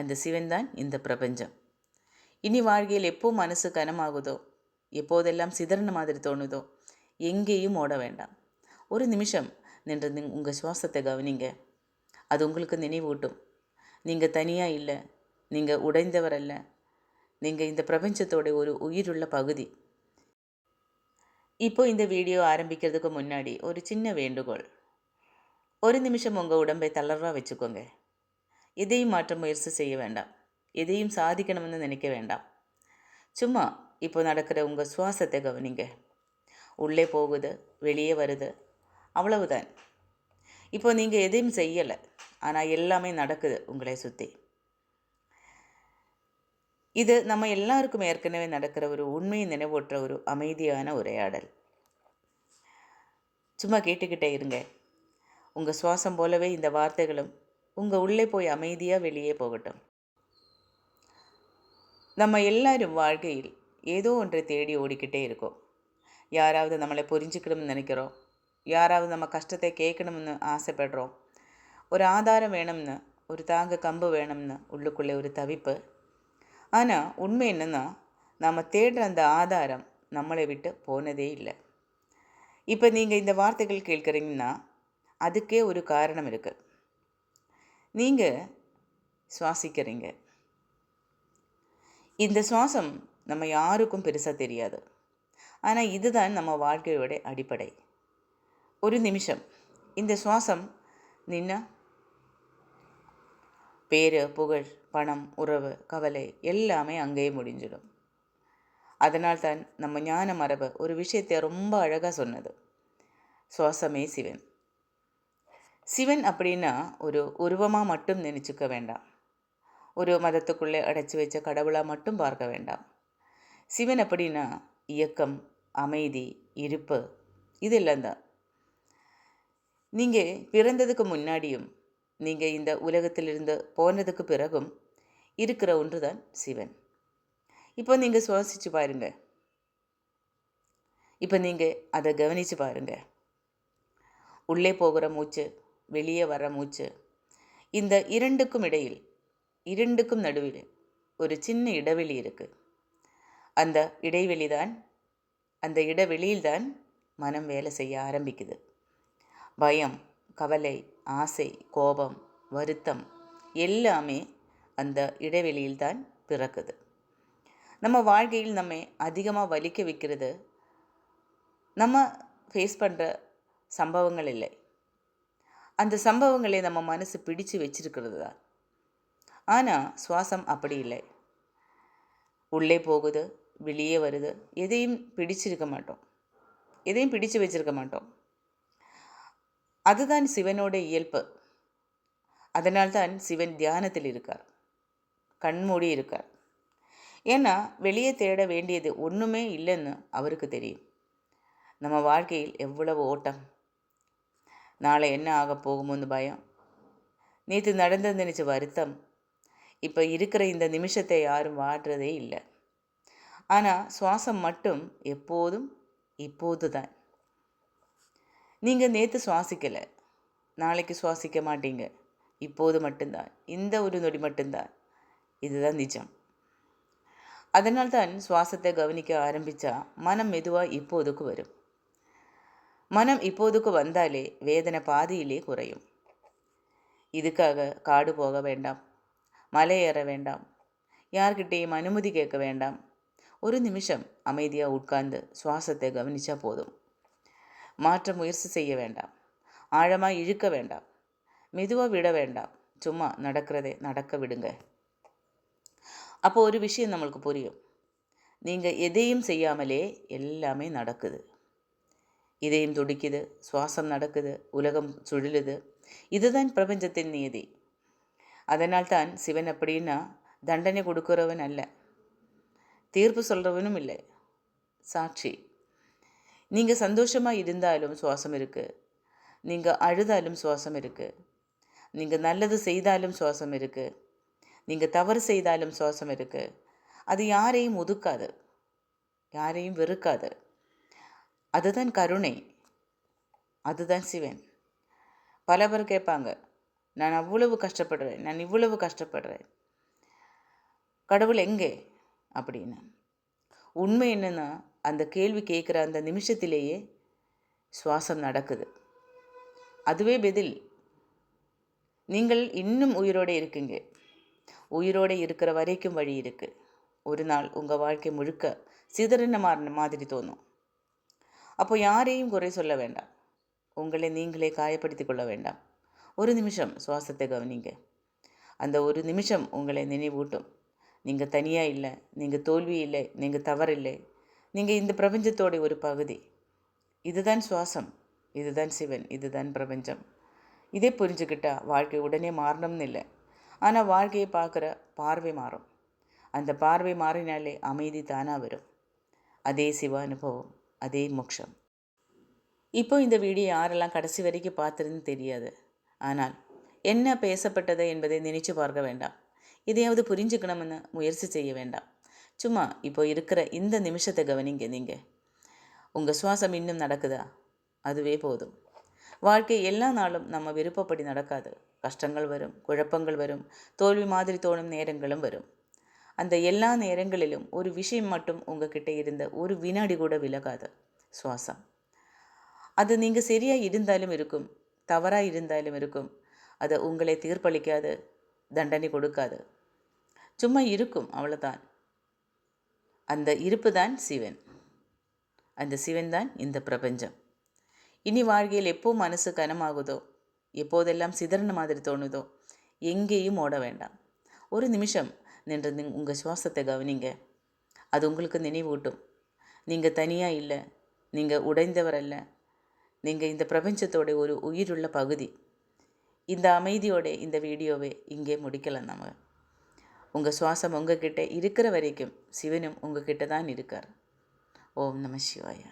அந்த சிவன் தான் இந்த பிரபஞ்சம். இனி வாழ்க்கையில் எப்போ மனசு கனமாகுதோ எப்போதெல்லாம் சிதறின மாதிரி தோணுதோ எங்கேயும் ஓட வேண்டாம். ஒரு நிமிஷம் நின்று உங்கள் சுவாசத்தை கவனிங்க. அது உங்களுக்கு நினைவூட்டும். நீங்கள் தனியாக இல்லை நீங்கள் உடைந்தவர் அல்ல நீங்கள் இந்த பிரபஞ்சத்தோட ஒரு உயிருள்ள பகுதி. இப்போ இந்த வீடியோ ஆரம்பிக்கிறதுக்கு முன்னாடி ஒரு சின்ன வேண்டுகோள். ஒரு நிமிஷம் உங்கள் உடம்பை தளர்வாக வச்சுக்கோங்க. எதையும் மாற்ற முயற்சி செய்ய வேண்டாம். எதையும் சாதிக்கணும்னு நினைக்க வேண்டாம். சும்மா இப்போ நடக்கிற உங்கள் சுவாசத்தை கவனிங்க. உள்ளே போகுது வெளியே வருது. அவ்வளவுதான். இப்போ நீங்கள் எதையும் செய்யலை. ஆனால் எல்லாமே நடக்குது உங்களை சுற்றி இது நம்ம எல்லாருக்கும் ஏற்கனவே நடக்கிற ஒரு உண்மையை நினைவூட்டுற ஒரு அமைதியான உரையாடல். சும்மா கேட்டுக்கிட்டே இருங்க. உங்கள் சுவாசம் போலவே இந்த வார்த்தைகளும் உங்கள் உள்ளே போய் அமைதியாக வெளியே போகட்டும். நம்ம எல்லாரும் வாழ்க்கையில் ஏதோ ஒன்றை தேடி ஓடிக்கிட்டே இருக்கோம். யாராவது நம்மளை புரிஞ்சுக்கணும்னு நினைக்கிறோம். யாராவது நம்ம கஷ்டத்தை கேட்கணும்னு ஆசைப்படுறோம். ஒரு ஆதாரம் வேணும்னு ஒரு தாங்க கம்பு வேணும்னு உள்ளுக்குள்ளே ஒரு தவிப்பு. ஆனால் உண்மை என்னென்னா நாம் தேடுற அந்த ஆதாரம் நம்மளை விட்டு போனதே இல்லை. இப்போ நீங்கள் இந்த வார்த்தைகள் கேட்குறீங்கன்னா அதுக்கே ஒரு காரணம் இருக்குது நீங்கள் சுவாசிக்கிறீங்க. இந்த சுவாசம் நம்ம யாருக்கும் பெருசாக தெரியாது. ஆனால் இதுதான் நம்ம வாழ்க்கையோட அடிப்படை. ஒரு நிமிஷம். இந்த சுவாசம் நின்னா பேர் புகழ் பணம் உறவு கவலை எல்லாமே அங்கேயே முடிஞ்சிடும். அதனால்தான் நம்ம ஞான மரபு ஒரு விஷயத்தை ரொம்ப அழகாக சொன்னது. சுவாசமே சிவன். சிவன் அப்படின்னா ஒரு உருவமாக மட்டும் நினச்சிக்க வேண்டாம். ஒரு மதத்துக்குள்ளே அடைச்சி வச்ச கடவுளாக மட்டும் பார்க்க வேண்டாம். சிவன் அப்படின்னா இயக்கம் அமைதி இருப்பு இதெல்லாம் தான். நீங்கள் பிறந்ததுக்கு முன்னாடியும் நீங்கள் இந்த உலகத்திலிருந்து போனதுக்கு பிறகும் இருக்கிற ஒன்று தான் சிவன். இப்போ நீங்கள் சுவாசித்து பாருங்க. இப்போ நீங்கள் அதை கவனித்து பாருங்க. உள்ளே போகிற மூச்சு வெளியே வர மூச்சு. இந்த இரண்டுக்கும் இடையில் இரண்டுக்கும் நடுவில் ஒரு சின்ன இடைவெளி இருக்குது அந்த இடைவெளி தான் அந்த இடைவெளியில்தான் மனம் வேலை செய்ய ஆரம்பிக்குது. பயம் கவலை ஆசை கோபம் வருத்தம் எல்லாமே அந்த இடைவெளியில்தான் பிறக்குது. நம்ம வாழ்க்கையில் நம்ம அதிகமாக வலிக்க வைக்கிறது நம்ம ஃபேஸ் பண்ணுற சம்பவங்கள் இல்லை. அந்த சம்பவங்களை நம்ம மனசு பிடிச்சு வச்சிருக்கிறது தான். ஆனால் சுவாசம் அப்படி இல்லை. உள்ளே போகுது வெளியே வருது. எதையும் பிடிச்சிருக்க மாட்டோம். எதையும் பிடிச்சு வச்சிருக்க மாட்டோம். அதுதான் சிவனோட இயல்பு. அதனால்தான் சிவன் தியானத்தில் இருக்கார். கண்மூடி இருக்கார். ஏன்னா வெளியே தேட வேண்டியது ஒன்றுமே இல்லைன்னு அவருக்கு தெரியும். நம்ம வாழ்க்கையில் எவ்வளவு ஓட்டம் நாளை என்ன ஆக போகுமோன்னு பயம். நேற்று நடந்தது நினச்ச வருத்தம். இப்போ இருக்கிற இந்த நிமிஷத்தை யாரும் வாடுறதே இல்லை. ஆனால் சுவாசம் மட்டும் எப்போதும் இப்போது தான் நீங்கள் நேற்று சுவாசிக்கலை. நாளைக்கு சுவாசிக்க மாட்டீங்க. இப்போது மட்டும்தான். இந்த ஒரு நொடி மட்டும்தான். இதுதான் நிஜம். அதனால்தான் சுவாசத்தை கவனிக்க ஆரம்பித்தா மனம் மெதுவாக இப்போதுக்கு வரும். மனம் இப்போதுக்கு வந்தாலே வேதனை பாதியிலே குறையும். இதுக்காக காடு போக வேண்டாம். மலை ஏற வேண்டாம். யார்கிட்டேயும் அனுமதி கேட்க வேண்டாம். ஒரு நிமிஷம் அமைதியாக உட்கார்ந்து சுவாசத்தை கவனித்தா போதும். மாற்ற முயற்சி செய்ய வேண்டாம். ஆழமாக இழுக்க வேண்டாம். மெதுவாக விட வேண்டாம். சும்மா நடக்கிறதே நடக்க விடுங்க. அப்போ ஒரு விஷயம் நம்மளுக்கு புரியும். நீங்கள் எதையும் செய்யாமலே எல்லாமே நடக்குது. இதயம் துடிக்குது சுவாசம் நடக்குது உலகம் சுழலுது. இதுதான் பிரபஞ்சத்தின் நியதி அதனால்தான் சிவன் அப்படின்னா தண்டனை கொடுக்குறவன் அல்ல. தீர்ப்பு சொல்கிறவனும் இல்லை. சாட்சி. நீங்கள் சந்தோஷமாக இருந்தாலும் சுவாசம் இருக்குது நீங்கள் அழுதாலும் சுவாசம் இருக்குது நீங்கள் நல்லது செய்தாலும் சுவாசம் இருக்குது நீங்கள் தவறு செய்தாலும் சுவாசம் இருக்குது அது யாரையும் ஒதுக்காது. யாரையும் வெறுக்காது. அதுதான் கருணை. அதுதான் சிவன். பல பேர் கேட்பாங்க நான் அவ்வளவு கஷ்டப்படுறேன் நான் இவ்வளவு கஷ்டப்படுறேன். கடவுள் எங்கே? அப்படின்னு. உண்மை என்னென்னா அந்த கேள்வி கேட்குற அந்த நிமிஷத்திலேயே சுவாசம் நடக்குது. அதுவே பதில். நீங்கள் இன்னும் உயிரோடு இருக்கீங்க. உயிரோடு இருக்கிற வரைக்கும் வழி இருக்குது ஒரு நாள் உங்கள் வாழ்க்கை முழுக்க சிதறின மாதிரி தோணும். அப்போ யாரையும் குறை சொல்ல வேண்டாம். உங்களை நீங்களே காயப்படுத்தி கொள்ள வேண்டாம். ஒரு நிமிஷம் சுவாசத்தை கவனிங்க. அந்த ஒரு நிமிஷம் உங்களை நினைவூட்டும். நீங்கள் தனியாக இல்லை நீங்கள் தோல்வி இல்லை நீங்கள் தவறில்லை. நீங்கள் இந்த பிரபஞ்சத்தோட ஒரு பகுதி. இதுதான் சுவாசம் இதுதான் சிவன் இதுதான் பிரபஞ்சம். இதே புரிஞ்சுக்கிட்டா வாழ்க்கை உடனே மாறணும்னு இல்லை. ஆனால் வாழ்க்கையை பார்க்குற பார்வை மாறும். அந்த பார்வை மாறினாலே அமைதி தானாக வரும். அதே சிவ அனுபவம். அதே மோட்சம். இப்போ இந்த வீடியோ யாரெல்லாம் கடைசி வரைக்கும் பார்த்துருந்து தெரியாது. ஆனால் என்ன பேசப்பட்டது என்பதை நினைச்சு பார்க்க வேண்டாம். இதையாவது புரிஞ்சுக்கணும்னு முயற்சி செய்ய வேண்டாம். சும்மா இப்போ இருக்கிற இந்த நிமிஷத்தை கவனிங்க நீங்கள் உங்கள் சுவாசம் இன்னும் நடக்குதா? அதுவே போதும். வாழ்க்கை எல்லா நாளும் நம்ம விருப்பப்படி நடக்காது. கஷ்டங்கள் வரும் குழப்பங்கள் வரும் தோல்வி மாதிரி தோணும் நேரங்களும் வரும். அந்த எல்லா நேரங்களிலும் ஒரு விஷயம் மட்டும் உங்ககிட்ட இருந்த ஒரு வினாடி கூட விலகாது. சுவாசம். அது நீங்கள் சரியாக இருந்தாலும் இருக்கும் தவறாக இருந்தாலும் இருக்கும். அது உங்களை தீர்ப்பளிக்காது தண்டனை கொடுக்காது. சும்மா இருக்கும் அவ்வளோதான் அந்த இருப்பு தான் சிவன். அந்த சிவன் தான் இந்த பிரபஞ்சம். இனி வாழ்க்கையில் எப்போ மனசு கனமாகுதோ எப்போதெல்லாம் சிதறன மாதிரி தோணுதோ எங்கேயும் ஓட வேண்டாம். ஒரு நிமிஷம் நின்று உங்கள் சுவாசத்தை கவனிங்க. அது உங்களுக்கு நினைவூட்டும். நீங்கள் தனியாக இல்லை. நீங்கள் உடைந்தவர் அல்ல நீங்கள் இந்த பிரபஞ்சத்தோட ஒரு உயிருள்ள பகுதி. இந்த அமைதியோட இந்த வீடியோவை இங்கே முடிக்கலாம் நம்ம உங்கள் சுவாசம் உங்ககிட்ட இருக்கிற வரைக்கும் சிவனும் உங்ககிட்ட தான் இருக்கார். ஓம் நம சிவாயா.